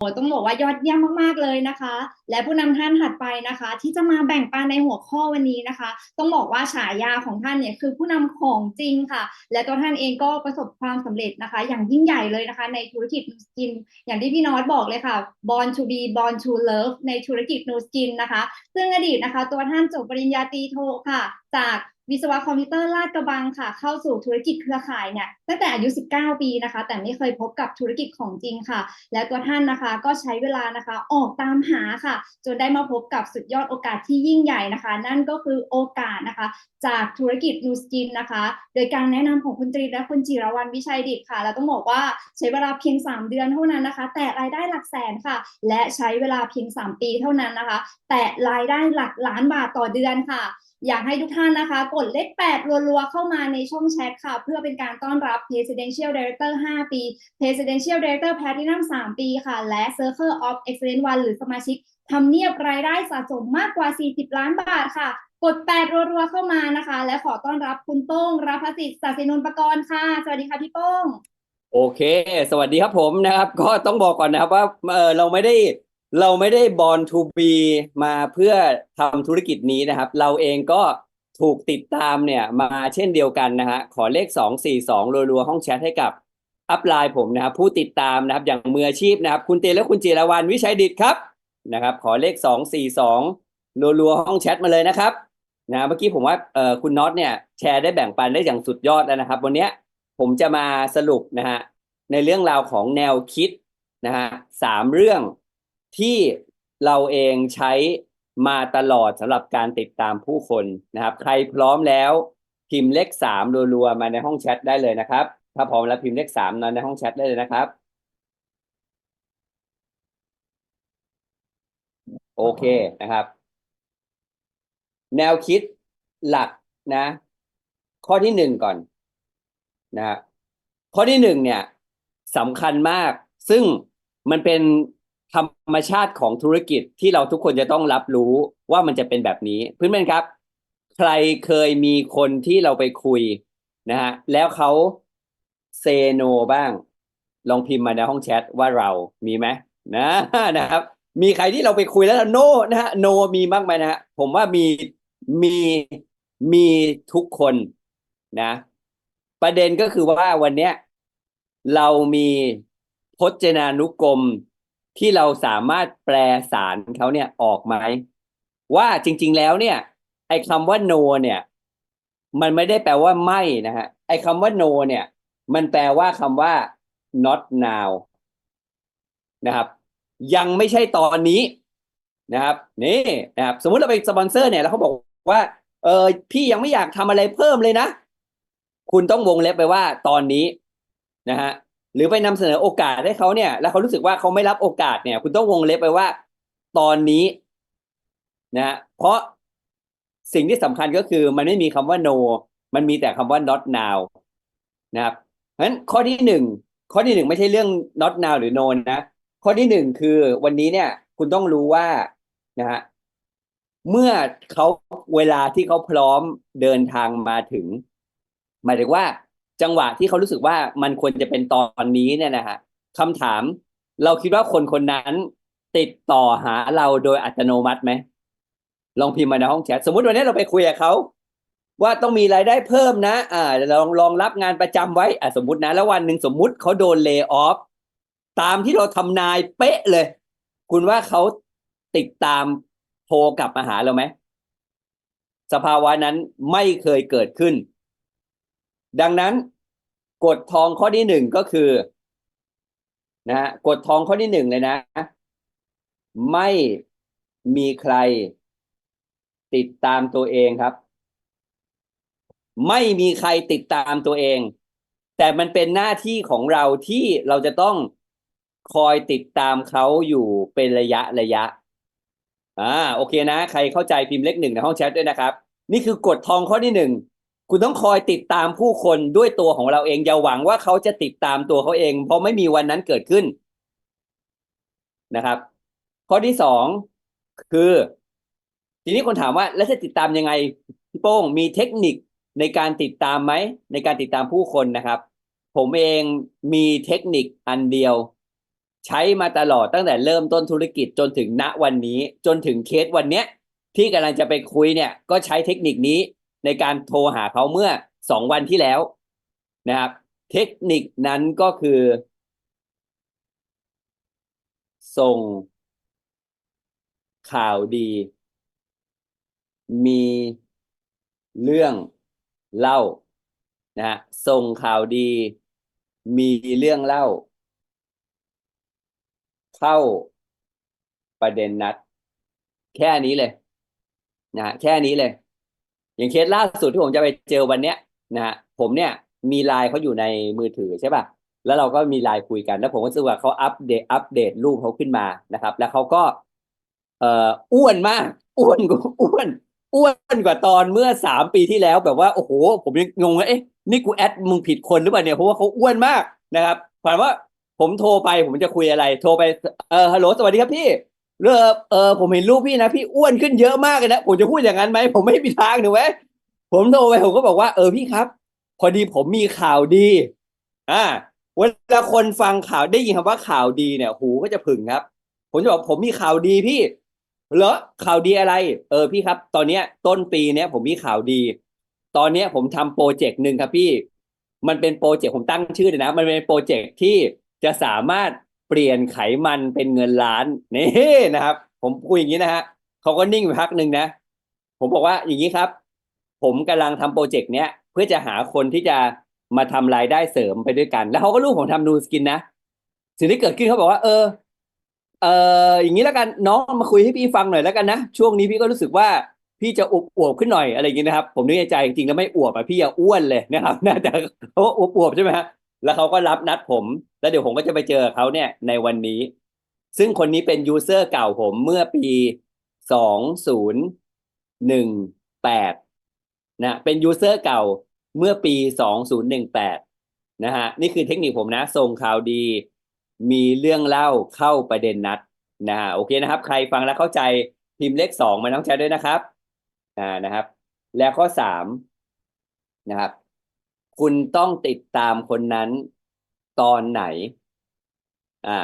โอ้ต้องบอกว่ายอดเยี่ยมมากๆเลยนะคะ และผู้นำท่านถัดไปนะคะ ที่จะมาแบ่งปันในหัวข้อวันนี้นะคะ ต้องบอกว่าฉายาของท่านเนี่ยคือผู้นำของจริงค่ะ และตัวท่านเองก็ประสบความสำเร็จนะคะ อย่างยิ่งใหญ่เลยนะคะ ในธุรกิจนูสกิน อย่างที่พี่นอตบอกเลยค่ะ born to be born to love ในธุรกิจนูสกินนะคะ ซึ่งอดีตนะคะ ตัวท่านจบปริญญาตรีโทค่ะ จาก วิศวะคอมพิวเตอร์ลาดกระบังค่ะ เข้าสู่ธุรกิจเครือข่ายเนี่ยตั้งแต่อายุ 19 ปีนะคะ แต่ไม่เคยพบกับธุรกิจของจริงค่ะ และตัวท่านนะคะก็ใช้เวลานะคะ ออกตามหาค่ะ จนได้มาพบกับสุดยอดโอกาสที่ยิ่งใหญ่นะคะ นั่นก็คือโอกาสนะคะ จากธุรกิจนูสกินนะคะ โดยการแนะนำของคุณตรีและคุณจิรวรรณวิชัยดิตค่ะแล้วต้องบอกว่าใช้เวลาเพียง 3 เดือนเท่านั้นนะคะ แต่รายได้หลักแสนค่ะ และใช้เวลาเพียง 3 ปีเท่านั้นนะคะ แต่รายได้หลักล้านบาทต่อเดือนค่ะ อยากให้ทุกท่านนะคะ กดเลข8รัวๆ เข้ามาในช่องแชทค่ะ เพื่อเป็นการต้อนรับ Presidential Director 5 ปี Presidential Director Platinum 3 ปีค่ะ และ Circle of Excellence 1หรือสมาชิกทำเนียบรายได้สะสมมากกว่า 40 ล้านบาทค่ะกด8รัวๆเข้ามานะคะ และขอต้อนรับคุณโป้งรับสิทธิ์ศาสินนท์ประกรณ์ค่ะ สวัสดีค่ะพี่โป้ง โอเค สวัสดีครับผมนะครับ ก็ต้องบอกก่อนนะครับว่าเออเราไม่ได้ เราไม่ได้บอลทูบีมาเพื่อทำธุรกิจนี้นะครับ เราเองก็ถูกติดตามเนี่ยมาเช่นเดียวกันนะฮะขอเลขสองสี่สองรัวๆห้องแชทให้กับอัพไลน์ผมนะครับ ผู้ติดตามนะครับอย่างมืออาชีพนะครับ คุณเตและคุณจิรวรรณวิชัยดิตครับนะครับ ขอเลขสองสี่สองรัวๆห้องแชทมาเลยนะครับนะเมื่อกี้ผมว่าเออคุณน็อตเนี่ยแชร์ได้แบ่งปันได้อย่างสุดยอดแล้วนะครับ วันนี้ผมจะมาสรุปนะฮะในเรื่องราวของแนวคิดนะฮะสามเรื่อง ที่เราเองใช้มาตลอดสำหรับการติดตามผู้คนนะครับ ใครพร้อมแล้วพิมพ์เลขสามรัวๆมาในห้องแชทได้เลยนะครับ ถ้าพร้อมแล้วพิมพ์เลขสามมาในห้องแชทได้เลยนะครับ โอเคนะครับ แนวคิดหลักนะ ข้อที่หนึ่งก่อนนะฮะข้อที่หนึ่งเนี่ยสำคัญมาก ซึ่งมันเป็น ธรรมชาติของธุรกิจที่เราทุกคนจะต้องรับรู้ว่ามันจะเป็นแบบนี้เพื่อนๆครับ ใครเคยมีคนที่เราไปคุยนะฮะแล้วเขาเซโนบ้าง ลองพิมพ์มาในห้องแชทว่าเรามีไหมนะนะครับ มีใครที่เราไปคุยแล้วโนนะฮะโนมีบ้างไหมนะฮะผมว่ามีมีมีทุกคนนะ ประเด็นก็คือว่าวันเนี้ยเรามีพจนานุกรม ที่เราสามารถแปลสารเขาเนี่ยออกไหมว่าจริง ๆ แล้วเนี่ย ไอ้คำว่า no เนี่ย มันไม่ได้แปลว่าไม่นะฮะไอ้คำว่า no เนี่ย มันแปลว่าคำว่า not now นะครับ ยังไม่ใช่ตอนนี้นะครับ นี่นะครับ สมมุติเราเป็นสปอนเซอร์เนี่ยแล้วเขาบอกว่า เออพี่ยังไม่อยากทำอะไรเพิ่มเลยนะ คุณต้องวงเล็บไปว่าตอนนี้นะฮะ หรือไปนำเสนอโอกาสให้เขาเนี่ย แล้วเขารู้สึกว่าเขาไม่รับโอกาสเนี่ย คุณต้องวงเล็บไปว่า ตอนนี้นะเพราะสิ่งที่สำคัญก็คือมันไม่มีคำว่า no มันมีแต่คำว่า not now นะครับเพราะฉะนั้นข้อที่หนึ่งข้อที่หนึ่งไม่ใช่เรื่อง not now หรือ no นะข้อที่หนึ่งคือวันนี้เนี่ย คุณต้องรู้ว่านะฮะเมื่อเขาเวลาที่เขาพร้อมเดินทางมาถึงหมายถึงว่า จังหวะที่เขารู้สึกว่ามันควรจะเป็นตอนนี้เนี่ยนะฮะคำถาม เราคิดว่าคนคนนั้น ติดต่อหาเราโดยอัตโนมัติไหมลองพิมพ์มาในห้องแชทสมมุติวันนี้เราไปคุยกับเขาว่าต้องมีรายได้เพิ่มนะ อ่าลองลองรับงานประจำไว้อ่าสมมตินะ แล้ววันหนึ่งสมมุติเขาโดนเล y o อ f ตามที่เราทำนายเป๊ะเลย คุณว่าเขาติดตามโทรกลับมาหาเราไหมสภาวะนั้นไม่เคยเกิดขึ้น ดังนั้นกฎทองข้อที่หนึ่งก็คือนะฮะกฎทองข้อที่หนึ่งเลยนะ ไม่มีใครติดตามตัวเองครับ ไม่มีใครติดตามตัวเอง แต่มันเป็นหน้าที่ของเราที่เราจะต้องคอยติดตามเขาอยู่เป็นระยะระยะอ่าโอเคนะ ใครเข้าใจพิมพ์เลขหนึ่งในห้องแชทด้วยนะครับ นี่คือกฎทองข้อที่หนึ่ง คุณต้องคอยติดตามผู้คนด้วยตัวของเราเอง อย่าหวังว่าเขาจะติดตามตัวเขาเอง เพราะไม่มีวันนั้นเกิดขึ้นนะครับ ข้อที่สองคือ ทีนี้คนถามว่า แล้วจะติดตามยังไงพี่โป้งมีเทคนิคในการติดตามไหม ในการติดตามผู้คนนะครับ ผมเองมีเทคนิคอันเดียวใใช้มาตลอดตั้งแต่เริ่มต้นธุรกิจจนถึงณวันนี้ จนถึงเคสวันเนี้ย ที่กำลังจะไปคุยเนี่ย ก็ใช้เทคนิคนี้ ในการโทรหาเขาเมื่อสองวันที่แล้วนะครับ เทคนิคนั้นก็คือ ส่งข่าวดี มีเรื่องเล่านะฮะส่งข่าวดี มีเรื่องเล่า เข้าประเด็นนัด แค่นี้เลยนะฮะแค่นี้เลย อย่างเคสล่าสุดที่ผมจะไปเจอวันเนี้ยนะฮะผมเนี่ยมีไลน์เขาอยู่ในมือถือใช่ป่ะแล้วเราก็มีไลน์คุยกัน แล้วผมก็รู้สึกว่าเขาอัปเดตอัปเดตรูปเขาขึ้นมานะครับ แล้วเขาก็เอ่ออ้วนมาก อ้วนกว่าอ้วน อ้วนกว่าตอนเมื่อสามปีที่แล้วแบบว่าโอ้โห ผมยังงงเอ๊ะนี่กูแอดมึงผิดคนหรือเปล่าเนี่ยเพราะว่าเขาอ้วนมากนะครับถามว่าผมโทรไปผมจะคุยอะไร โทรไปเออฮัลโหลสวัสดีครับพี่ เออเออผมเห็นรูปพี่นะพี่อ้วนขึ้นเยอะมากเลยนะผมจะพูดอย่างนั้นไหมผมไม่มีทางถูกไหมผมโทรไปผมก็บอกว่าเออพี่ครับ พอดีผมมีข่าวดี อ่าเวลาคนฟังข่าวได้ยินคำว่าข่าวดีเนี่ย หูก็จะผึ่งครับ ผมจะบอกผมมีข่าวดีพี่เหรอข่าวดีอะไร เออพี่ครับ ตอนเนี้ย ต้นปีเนี้ยผมมีข่าวดี ตอนเนี้ยผมทำโปรเจกต์หนึ่งครับพี่ มันเป็นโปรเจกต์ผมตั้งชื่อเลยนะ มันเป็นโปรเจกต์ที่จะสามารถ เปลี่ยนไขมันเป็นเงินล้านนี่นะครับ ผมคุยอย่างนี้นะฮะเขาก็นิ่งไปพักหนึ่งนะ ผมบอกว่าอย่างนี้ครับ ผมกำลังทำโปรเจกต์เนี้ยเพื่อจะหาคนที่จะมาทำรายได้เสริมไปด้วยกัน แล้วเขาก็รู้ผมทำนูสกินนะสิ่งที่เกิดขึ้นเขาบอกว่า เออ เอออย่างนี้แล้วกันน้องมาคุยให้พี่ฟังหน่อยแล้วกันนะช่วงนี้พี่ก็รู้สึกว่าพี่จะอวบอวบขึ้นหน่อยอะไรอย่างนี้นะครับ ผมนึกในใจจริงๆแล้วไม่อวบอะพี่อะอ้วนเลยนะครับน่าจะเขาอวบอวบใช่ไหมฮะ แล้วเขาก็รับนัดผม แล้วเดี๋ยวผมก็จะไปเจอเขาเนี่ยในวันนี้ ซึ่งคนนี้เป็นยูเซอร์เก่าผมเมื่อปีสองศูนย์หนึ่งแปดนะเป็นยูเซอร์เก่าเมื่อปีสองศูนย์หนึ่งแปดนะฮะนี่คือเทคนิคผมนะส่งข่าวดี มีเรื่องเล่าเข้าประเด็นนัดนะฮะโอเคนะครับ ใครฟังแล้วเข้าใจพิมพ์เลขสองมาต้องใช้ด้วยนะครับอ่านะครับ และข้อสามนะครับ คุณต้องติดตามคนนั้นตอนไหน อ่า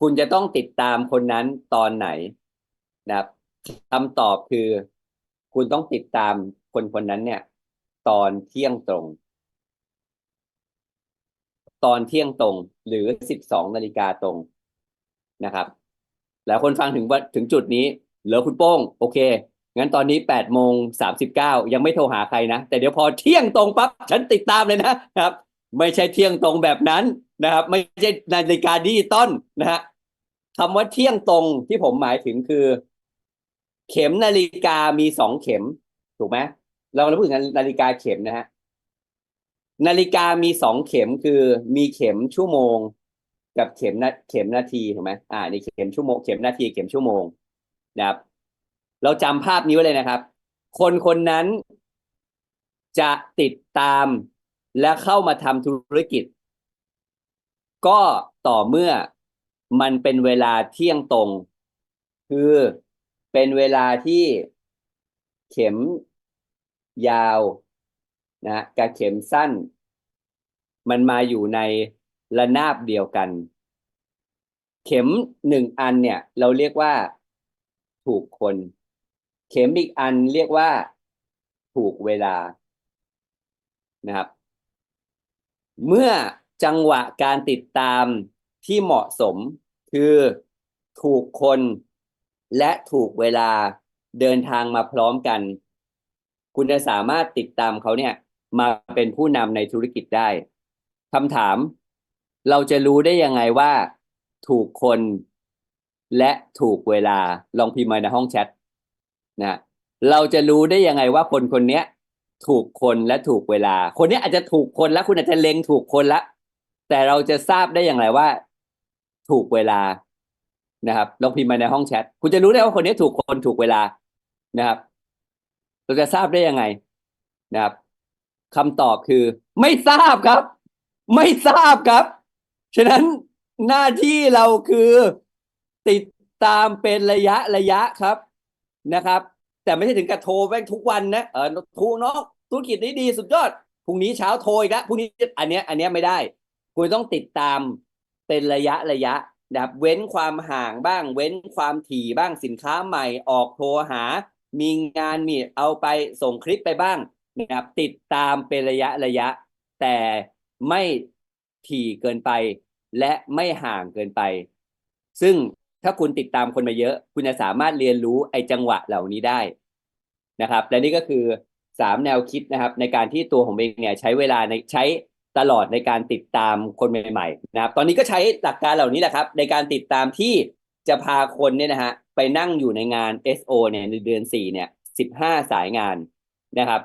คุณจะต้องติดตามคนนั้นตอนไหนนะครับคำตอบคือ คุณต้องติดตามคนคนนั้นเนี่ย ตอนเที่ยงตรง ตอนเที่ยงตรง หรือสิบสองนาฬิกาตรงนะครับ แล้วคนฟังถึงว่าถึงจุดนี้ เหลือคุณโป้ง โอเค งั้นตอนนี้แปดโมงสายังไม่โทรหาใครนะ แต่เดี๋ยวพอเที่ยงตรงปั๊บฉันติดตามเลยนะครับ ไม่ใช่เที่ยงตรงแบบนั้นนะครับ ไม่ใช่นาฬิกาดิจิตอลนะฮะคำว่าเที่ยงตรงที่ผมหมายถึงคือ เข็มนาฬิกามีสองเข็ม ถูกไหมเราเราพูดถึงนาฬิกาเข็มนะฮะนาฬิกามีสองเข็มคือมีเข็มชั่วโมง กับเข็มนาเข็มนาทีถูกไหมอ่านี่เข็มชั่วโมงเข็มนาทีเข็มชั่วโมงนะครับ เราจำภาพนี้ไว้เลยนะครับ คนคนนั้นจะติดตามและเข้ามาทำธุรกิจ ก็ต่อเมื่อมันเป็นเวลาเที่ยงตรง คือเป็นเวลาที่เข็มยาวนะกับเข็มสั้น มันมาอยู่ในระนาบเดียวกัน เข็มหนึ่งอันเนี่ย เราเรียกว่าถูกคน เข็มอีกอันเรียกว่า ถูกเวลานะครับ เมื่อจังหวะการติดตามที่เหมาะสมคือถูกคนและถูกเวลาเดินทางมาพร้อมกัน คุณจะสามารถติดตามเขาเนี่ย มาเป็นผู้นำในธุรกิจได้คำถาม เราจะรู้ได้ยังไงว่า ถูกคนและถูกเวลาลองพิมพ์มาในห้องแชท นะเราจะรู้ได้ยังไงว่าคนคนเนี้ยถูกคนและถูกเวลา คนนี้อาจจะถูกคนแล้วคุณอาจจะเล็งถูกคนละแต่เราจะทราบได้อย่างไรว่า ถูกเวลานะครับลองพิมพ์มาในห้องแชทคุณจะรู้ได้ว่าคนนี้ถูกคนถูกเวลานะครับ เราจะทราบได้ยังไงนะครับคำตอบคือ ไม่ทราบครับ ไม่ทราบครับ ฉะนั้นหน้าที่เราคือติดตามเป็นระยะระยะครับ นะครับ แต่ไม่ใช่ถึงกับโทรแม่งทุกวันนะเออทรเนาะธุรกิจนี้ดีสุดยอดพรุ่งนี้เช้าโทรอีกแล้วพรุ่งนี้อันเนี้ยอันเนี้ยไม่ได้ คุณต้องติดตามเป็นระยะระยะนะครับเว้นความห่างบ้าง เว้นความถี่บ้างสินค้าใหม่ออกโทรหา มีงานมีเอาไปส่งคลิปไปบ้างนะครับติดตามเป็นระยะระยะ แต่ไม่ถี่เกินไป และไม่ห่างเกินไป ซึ่ง ถ้าคุณติดตามคนมาเยอะ คุณจะสามารถเรียนรู้ไอ้จังหวะเหล่านี้ได้นะครับ และนี่ก็คือสามแนวคิดนะครับ ในการที่ตัวผมเองเนี่ยใช้เวลาในใช้ตลอดในการติดตามคนใหม่ๆนะครับ ตอนนี้ก็ใช้หลักการเหล่านี้แหละครับ ในการติดตามที่จะพาคนเนี่ยนะฮะไปนั่งอยู่ในงาน SO เนี่ยในเดือนสี่เนี่ยสิบห้าสายงานนะครับ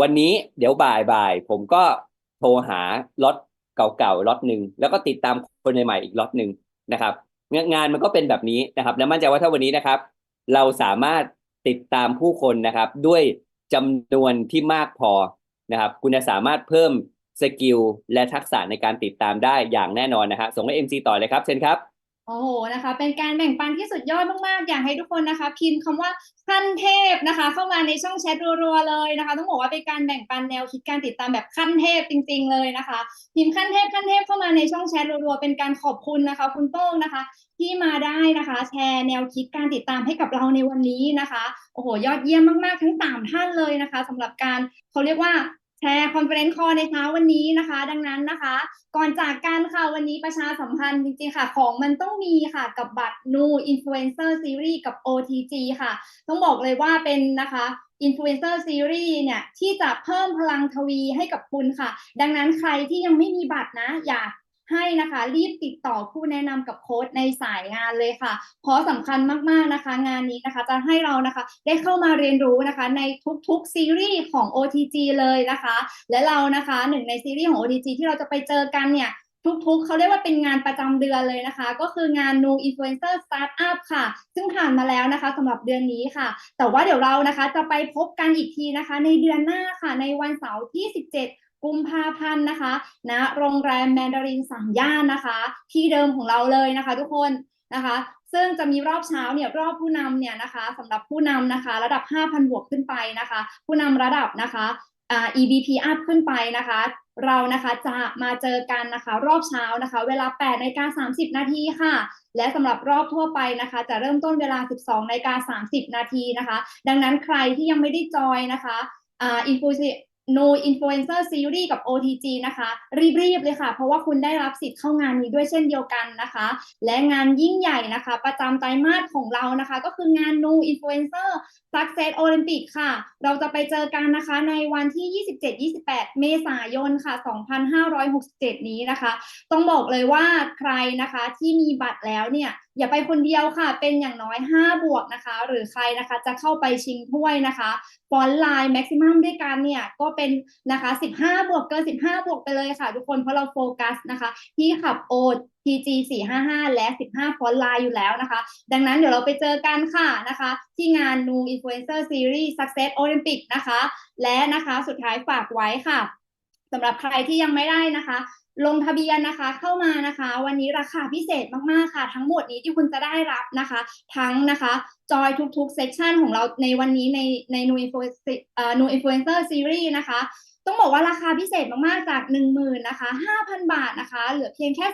วันนี้เดี๋ยวบ่ายบ่ายๆผมก็โทรหาล็อตเก่าๆล็อตหนึ่งแล้วก็ติดตามคนใหม่ๆอีกล็อตหนึ่งนะครับ งานมันก็เป็นแบบนี้นะครับ และมั่นใจว่าถ้าวันนี้นะครับ เราสามารถติดตามผู้คนนะครับ ด้วยจำนวนที่มากพอนะครับ คุณจะสามารถเพิ่มสกิลและทักษะในการติดตามได้อย่างแน่นอนนะฮะส่งให้ MC ต่อเลยครับเชิญครับ โอ้โหนะคะ เป็นการแบ่งปันที่สุดยอดมากๆ อยากให้ทุกคนนะคะ พิมพ์คำว่าขั้นเทพนะคะ เข้ามาในช่องแชทรัวๆเลยนะคะ ต้องบอกว่าเป็นการแบ่งปันแนวคิดการติดตามแบบขั้นเทพจริง ๆ เลยนะคะ พิมพ์ขั้นเทพขั้นเทพเข้ามาในช่องแชทรัวๆเป็นการขอบคุณนะคะ คุณโต้งนะคะ ที่มาได้นะคะ แชร์แนวคิดการติดตามให้กับเราในวันนี้นะคะโอ้โหยอดเยี่ยมมากๆ ทั้งสามท่านเลยนะคะสำหรับการเขาเรียกว่า แชร์คอนเฟอเรนซ์คอในเช้าวันนี้นะคะ ดังนั้นนะคะ ก่อนจากกันค่ะวันนี้ประชาสัมพันธ์จริงๆค่ะ ของมันต้องมีค่ะกับบัตรนูอินฟลูเอนเซอร์ซีรีส์กับ OTG ค่ะ ต้องบอกเลยว่าเป็นนะคะอินฟลูเอนเซอร์ซีรีส์เนี่ย ที่จะเพิ่มพลังทวีให้กับคุณค่ะ ดังนั้นใครที่ยังไม่มีบัตรนะ อยาก ให้นะคะรีบติดต่อผู้แนะนำกับโค้ดในสายงานเลยค่ะ เพราะสำคัญมากๆนะคะ งานนี้นะคะจะให้เรานะคะได้เข้ามาเรียนรู้นะคะในทุกๆซีรีส์ของ OTG เลยนะคะ และเรานะคะหนึ่งในซีรีส์ของ OTG ที่เราจะไปเจอกันเนี่ยทุกๆ เขาเรียกว่าเป็นงานประจำเดือนเลยนะคะ ก็คืองาน New Influencer Startup ค่ะ ซึ่งผ่านมาแล้วนะคะสำหรับเดือนนี้ค่ะ แต่ว่าเดี๋ยวเรานะคะจะไปพบกันอีกทีนะคะ ในเดือนหน้าค่ะ ในวันเสาร์ที่ 17 กุมภาพันธ์นะคะณโรงแรมแมนดารินสามย่านนะคะ ที่เดิมของเราเลยนะคะ ทุกคนนะคะซึ่งจะมีรอบเช้าเนี่ยรอบผู้นำเนี่ยนะคะสำหรับผู้นำนะคะ ระดับ 5,000 บวกขึ้นไปนะคะ ผู้นำระดับนะคะอ่า EBP up ขึ้นไปนะคะ เรานะคะจะมาเจอกันนะคะ รอบเช้านะคะ เวลา8นาฬิกา30 นาทีค่ะ และสำหรับรอบทั่วไปนะคะ จะเริ่มต้นเวลา 12นาฬิกา30 นาทีนะคะ ดังนั้นใครที่ยังไม่ได้จอยนะคะอ่า influ No Influencer Series กับ OTG นะคะ รีบๆเลยค่ะ เพราะว่าคุณได้รับสิทธิ์เข้างานนี้ด้วยเช่นเดียวกันนะคะ และงานยิ่งใหญ่นะคะ ประจำไตรมาสของเรานะคะ ก็คืองาน No Influencer Success Olympic ค่ะ เราจะไปเจอกันนะคะในวันที่ 27-28 เมษายนค่ะ 2567 นี้นะคะ ต้องบอกเลยว่าใครนะคะที่มีบัตรแล้วเนี่ย อย่าไปคนเดียวค่ะ เป็นอย่างน้อย 5 บวกนะคะ หรือใครนะคะจะเข้าไปชิงถ้วยนะคะฟอนไลน์แม็กซิมัมด้วยกันเนี่ยก็เป็นนะคะ 15 บวกเกิน 15 บวกไปเลยค่ะ ทุกคนเพราะเราโฟกัสนะคะ ที่ขับโอ TG 455 และ 15 ฟอนไลน์อยู่แล้วนะคะ ดังนั้นเดี๋ยวเราไปเจอกันค่ะนะคะ ที่งาน New Influencer Series Success Olympic นะคะ และนะคะสุดท้ายฝากไว้ค่ะสำหรับใครที่ยังไม่ได้นะคะ ลงทะเบียนนะคะเข้ามานะคะ วันนี้ราคาพิเศษมากๆค่ะ ทั้งหมดนี้ที่คุณจะได้รับนะคะ ทั้งนะคะจอยทุกๆเซสชันของเราในวันนี้ในใน New Influencer เอ่อ New Influencer Series นะคะต้องบอกว่าราคาพิเศษมากๆ จาก 10,000นะคะ5,000 บาทนะคะ เหลือเพียงแค่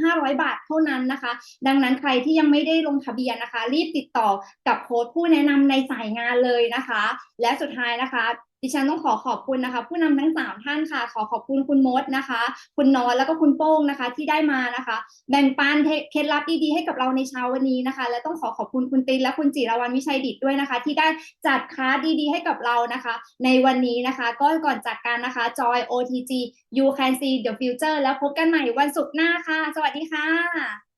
3,500 บาทเท่านั้นนะคะ ดังนั้นใครที่ยังไม่ได้ลงทะเบียนนะคะ รีบติดต่อกับโค้ดผู้แนะนำในสายงานเลยนะคะ และสุดท้ายนะคะ ดิฉันต้องขอขอบคุณนะคะ ผู้นำทั้ง 3 ท่านค่ะ ขอขอบคุณคุณมดนะคะ คุณนอนแล้วก็คุณโป้งนะคะ ที่ได้มานะคะ แบ่งปันเคล็ดลับดีๆให้กับเราในเช้าวันนี้นะคะ และต้องขอขอบคุณคุณตินและคุณจิรวรรณวิชัยดิตด้วยนะคะ ที่ได้จัดคลาสดีๆ ให้กับเรานะคะ ในวันนี้นะคะ ก็ก่อนจากกันนะคะ Joy OTG You Can See the Future แล้วพบกันใหม่วันศุกร์หน้าค่ะ สวัสดีค่ะ